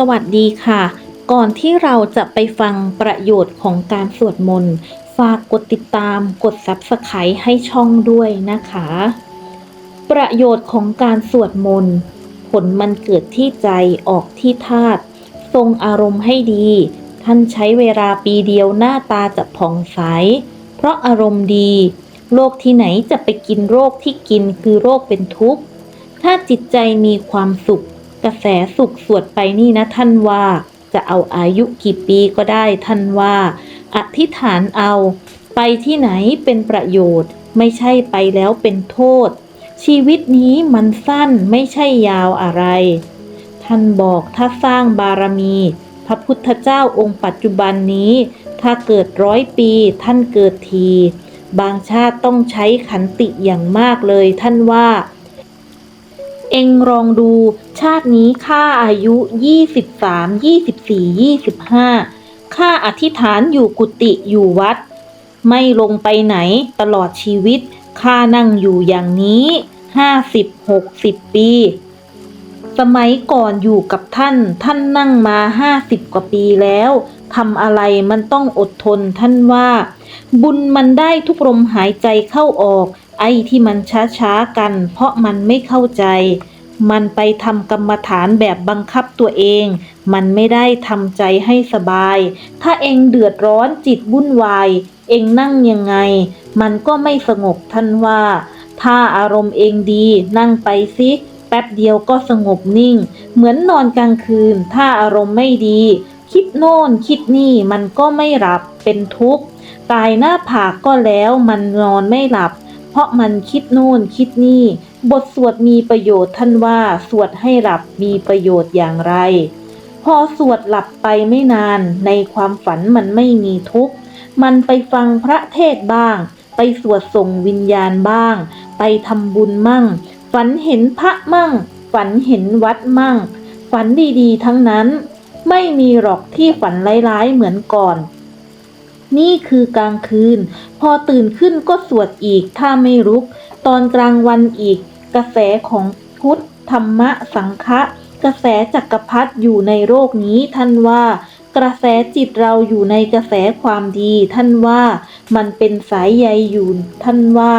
สวัสดีค่ะ ก่อนที่เราจะไปฟังประโยชน์ของการสวดมนต์ฝากกดติดตามกด Subscribe ให้ช่องด้วยนะคะ ประโยชน์ของการสวดมนต์ผลมันเกิดที่ใจออกที่ธาตุทรงอารมณ์ให้ดี ท่านใช้เวลาปีเดียวหน้าตาจะผ่องใส เพราะอารมณ์ดีโรคที่ไหนจะไปกินโรคที่กินคือโรคเป็นทุกข์ ถ้าจิตใจมีความสุข กระแสสุขสวดไปนี่นะท่านว่า จะเอาอายุกี่ปีก็ได้ท่านว่า อธิษฐานเอาไปที่ไหนเป็นประโยชน์ ไม่ใช่ไปแล้วเป็นโทษ ชีวิตนี้มันสั้นไม่ใช่ยาวอะไร ท่านบอกถ้าสร้างบารมี พระพุทธเจ้าองค์ปัจจุบันนี้ ถ้าเกิดร้อยปีท่านเกิดที บางชาติต้องใช้ขันติอย่างมากเลยท่านว่า เองลองดู ชาตินี้ข้าอายุ 23 24 25ข้าอธิษฐานอยู่กุฏิอยู่วัด ไม่ลงไปไหนตลอดชีวิตข้านั่งอยู่อย่างนี้ 50 60 ปี สมัยก่อนอยู่กับท่าน ท่านนั่งมา 50 กว่าปีแล้วทำอะไรมันต้องอดทนท่านว่า บุญมันได้ทุกลมหายใจเข้าออก ไอ้ที่มันช้าๆกัน เพราะมันไม่เข้าใจ มันไปทำกรรมฐานแบบบังคับตัวเอง มันไม่ได้ทำใจให้สบาย ถ้าเองเดือดร้อนจิตวุ่นวาย เองนั่งยังไง มันก็ไม่สงบท่านว่า ถ้าอารมณ์เองดีนั่งไปสิแป๊บเดียวก็สงบนิ่ง เหมือนนอนกลางคืน ถ้าอารมณ์ไม่ดี คิดโน่นคิดนี่มันก็ไม่หลับเป็นทุกข์ตายหน้าผากก็แล้วมันนอนไม่หลับ ราะมันคิดโน่นคิดนี่ บทสวดมีประโยชน์ท่านว่าสวดให้หลับมีประโยชน์อย่างไร พอสวดหลับไปไม่นานในความฝันมันไม่มีทุกข์ มันไปฟังพระเทศบ้าง ไปสวดส่งวิญญาณบ้าง ไปทำบุญมั่ง ฝันเห็นพระมั่ง ฝันเห็นวัดมั่ง ฝันดีๆ ทั้งนั้น ไม่มีหรอกที่ฝันร้ายๆเหมือนก่อน นี่คือกลางคืน พอตื่นขึ้นก็สวดอีกถ้าไม่รุก ตอนกลางวันอีก กระแสของพุทธธรรมะสังฆะกระแสจักรพรรดิอยู่ในโลกนี้ท่านว่า กระแสจิตเราอยู่ในกระแสความดี ท่านว่ามันเป็นสายใยอยู่ท่านว่า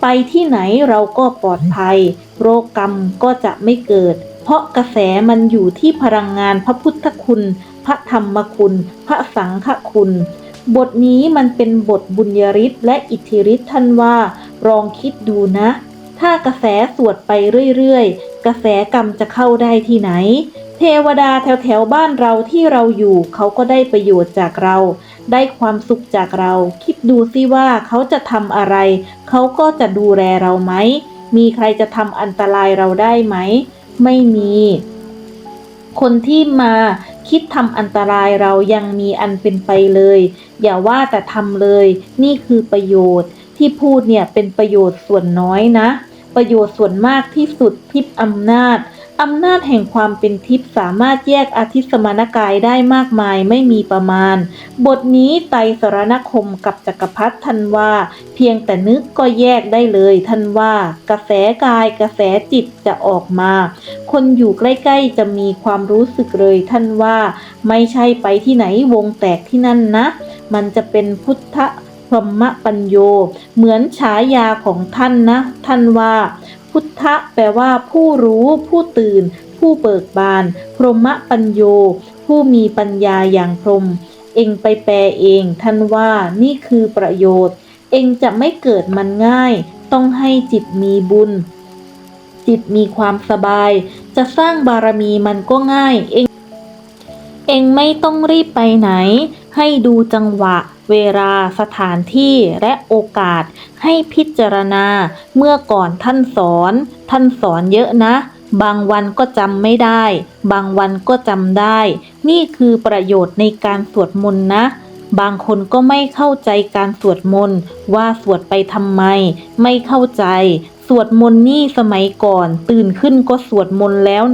ไปที่ไหนเราก็ปลอดภัย โรคกรรมก็จะไม่เกิด เพราะกระแสมันอยู่ที่พลังงานพระพุทธคุณ พระธรรมคุณ พระสังฆคุณ บทนี้มันเป็นบทบุญยริศและอิทธิฤทธิ์ท่านว่าลองคิดดูนะ ถ้ากระแสสวดไปเรื่อยๆ กระแสกรรมจะเข้าได้ที่ไหน เทวดาแถวๆบ้านเราที่เราอยู่เขาก็ได้ประโยชน์จากเรา ได้ความสุขจากเรา คิดดูสิว่าเขาจะทำอะไร เขาก็จะดูแลเราไหม มีใครจะทำอันตรายเราได้ไหม ไม่มี คนที่มาคิดทำอันตรายเรายังมีอันเป็นไปเลย อย่าว่าแต่ทำเลย นี่คือประโยชน์ที่พูดเนี่ยเป็นประโยชน์ส่วนน้อยนะ ประโยชน์ส่วนมากที่สุดทิพย์อำนาจ อำนาจแห่งความเป็นทิพย์สามารถแยกอาทิสมานกายได้มากมายไม่มีประมาณ บทนี้ไตสรณคมกับจักรพรรดิท่านว่า เพียงแต่นึกก็แยกได้เลยท่านว่า กระแสกายกระแสจิตจะออกมา คนอยู่ใกล้ๆจะมีความรู้สึกเลยท่านว่า ไม่ใช่ไปที่ไหนวงแตกที่นั่นนะ มันจะเป็นพุทธพรหมปัญโย เหมือนฉายาของท่านนะ ท่านว่า พุทธะแปลว่าผู้รู้ ผู้ตื่น ผู้เบิกบาน พรหมปัญโย ผู้มีปัญญาอย่างพรหมเองไปแปลเอง ท่านว่านี่คือประโยชน์ เองจะไม่เกิดมันง่าย ต้องให้จิตมีบุญ จิตมีความสบาย จะสร้างบารมีมันก็ง่าย เอง เองไม่ต้องรีบไปไหน ให้ดูจังหวะ เวลาสถานที่และโอกาสให้พิจารณา เมื่อก่อนท่านสอน ท่านสอนเยอะนะ บางวันก็จำไม่ได้ บางวันก็จำได้ นี่คือประโยชน์ในการสวดมนต์นะบางคนก็ไม่เข้าใจการสวดมนต์ว่าสวดไปทำไม ไม่เข้าใจ สวดมนต์นี่สมัยก่อน ตื่นขึ้นก็สวดมนต์แล้ว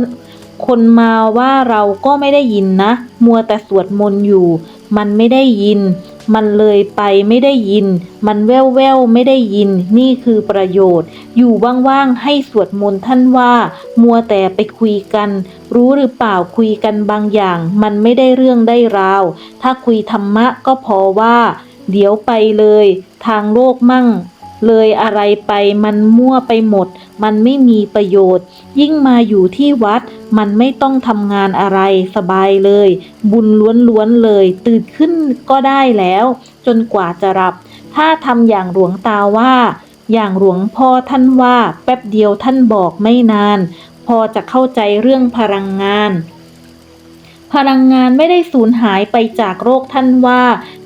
คนมาว่าเราก็ไม่ได้ยินนะ มัวแต่สวดมนต์อยู่ มันไม่ได้ยิน มันเลยไปไม่ได้ยิน มันแว่วแววไม่ได้ยิน นี่คือประโยชน์ อยู่ว่างๆให้สวดมนต์ท่านว่า มัวแต่ไปคุยกัน รู้หรือเปล่าคุยกันบางอย่าง มันไม่ได้เรื่องได้ราว ถ้าคุยธรรมะก็พอว่า เดี๋ยวไปเลย ทางโลกมั่ง เลยอะไรไปมันมั่วไปหมด มันไม่มีประโยชน์ ยิ่งมาอยู่ที่วัด มันไม่ต้องทำงานอะไรสบายเลย บุญล้วนๆเลย ตื่นขึ้นก็ได้แล้ว จนกว่าจะรับ ถ้าทำอย่างหลวงตาว่า อย่างหลวงพ่อท่านว่า แป๊บเดียวท่านบอกไม่นาน พอจะเข้าใจเรื่องพลังงานพลังงานไม่ได้สูญหายไปจากโรคท่านว่า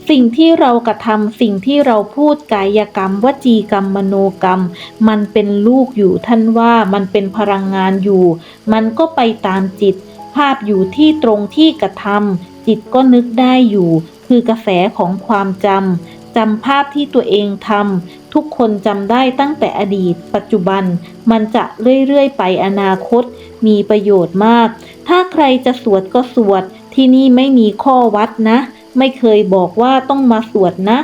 สิ่งที่เรากระทำสิ่งที่เราพูดกายกรรม วจีกรรมมโนกรรม มันเป็นลูกอยู่ท่านว่ามันเป็นพลังงานอยู่ มันก็ไปตามจิต ภาพอยู่ที่ตรงที่กระทำจิตก็นึกได้อยู่ คือกระแสของความจำจำภาพที่ตัวเองทำทุกคนจำได้ตั้งแต่อดีต ปัจจุบัน มันจะเรื่อยๆไปอนาคต มีประโยชน์มาก ถ้าใครจะสวดก็สวดที่นี่ไม่มีข้อวัดนะ ไม่เคยบอกว่าต้องมาสวดนะ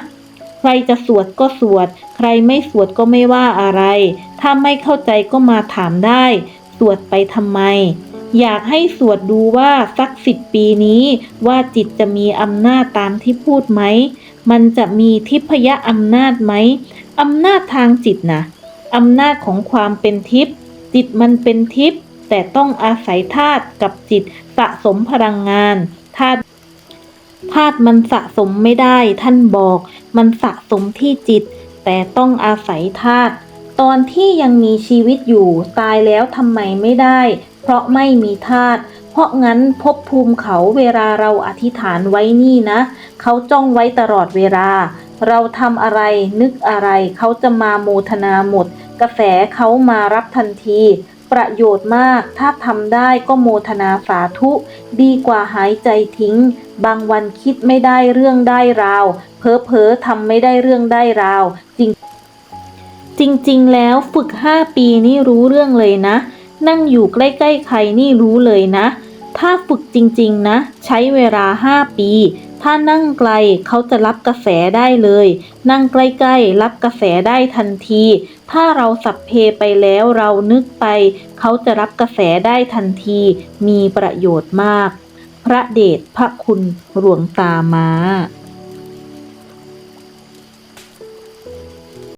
ใครจะสวดก็สวด ใครไม่สวดก็ไม่ว่าอะไร ถ้าไม่เข้าใจก็มาถามได้ สวดไปทำไม อยากให้สวดดูว่าสักสิบปีนี้ว่าจิตจะมีอำนาจตามที่พูดไหม มันจะมีทิพยอำนาจไหมอำนาจทางจิตนะอำนาจของความเป็นทิพย์จิตมันเป็นทิพย์แต่ต้องอาศัยธาตุกับจิตสะสมพลังงานธาตุาตุมันสะสมไม่ได้ ท่านบอก มันสะสมที่จิต แต่ต้องอาศัยธาตุตอนที่ยังมีชีวิตอยู่ตายแล้วทำไมไม่ได้ เพราะไม่มีธาตุเพราะงั้นภพภูมิเขาเวลาเราอธิษฐานไว้นี่นะ เขาจ้องไว้ตลอดเวลา เราทำอะไรนึกอะไรเขาจะมาโมทนาหมด กระแสเขามารับทันที ประโยชน์มาก ถ้าทำได้ก็โมทนาสาธุ ดีกว่าหายใจทิ้ง บางวันคิดไม่ได้เรื่องได้ราว เพอเพอทำไม่ได้เรื่องได้ราว จริง จริง ๆ แล้วฝึก 5 ปีนี่รู้เรื่องเลยนะ นั่งอยู่ใกล้ ๆ ใครนี่รู้เลยนะ ถ้าฝึกจริง ๆ นะ ใช้เวลา 5 ปี ถ้านั่งไกลเขาจะรับกระแสได้เลย นั่งใกล้ ๆ รับกระแสได้ทันที ถ้าเราสับเพไปแล้วเรานึกไป เขาจะรับกระแสได้ทันที มีประโยชน์มาก พระเดชพระคุณหลวงตามา